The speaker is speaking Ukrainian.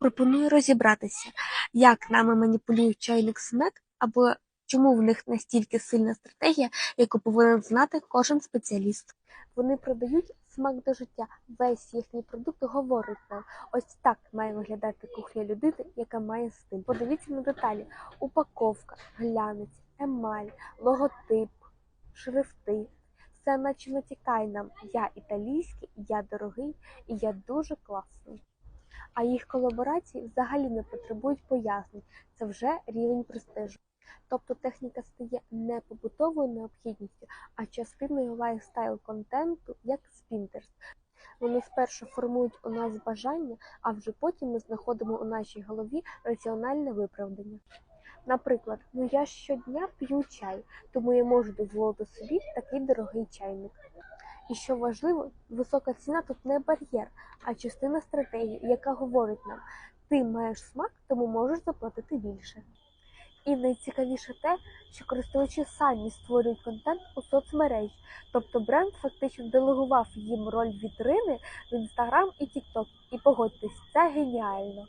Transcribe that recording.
Пропоную розібратися, як нами маніпулюють чайник СНЕК, або чому в них настільки сильна стратегія, яку повинен знати кожен спеціаліст. Вони продають смак до життя. Весь їхній продукт говорить нам. Ось так має виглядати кухня людини, яка має стиль. Подивіться на деталі: упаковка, глянець, емаль, логотип, шрифти. Все наче натякає нам. Я італійський, я дорогий і я дуже класний. А їх колаборації взагалі не потребують пояснень. Це вже рівень престижу. Тобто техніка стає не побутовою необхідністю, а частиною лайфстайл контенту, як Pinterest. Вони спершу формують у нас бажання, а вже потім ми знаходимо у нашій голові раціональне виправдання. Наприклад, ну я щодня п'ю чай, тому я можу дозволити собі такий дорогий чайник. І що важливо, висока ціна тут не бар'єр, а частина стратегії, яка говорить нам: ти маєш смак, тому можеш заплатити більше. І найцікавіше те, що користувачі самі створюють контент у соцмережі, тобто бренд фактично делегував їм роль вітрини в Instagram і TikTok. І погодьтесь, це геніально.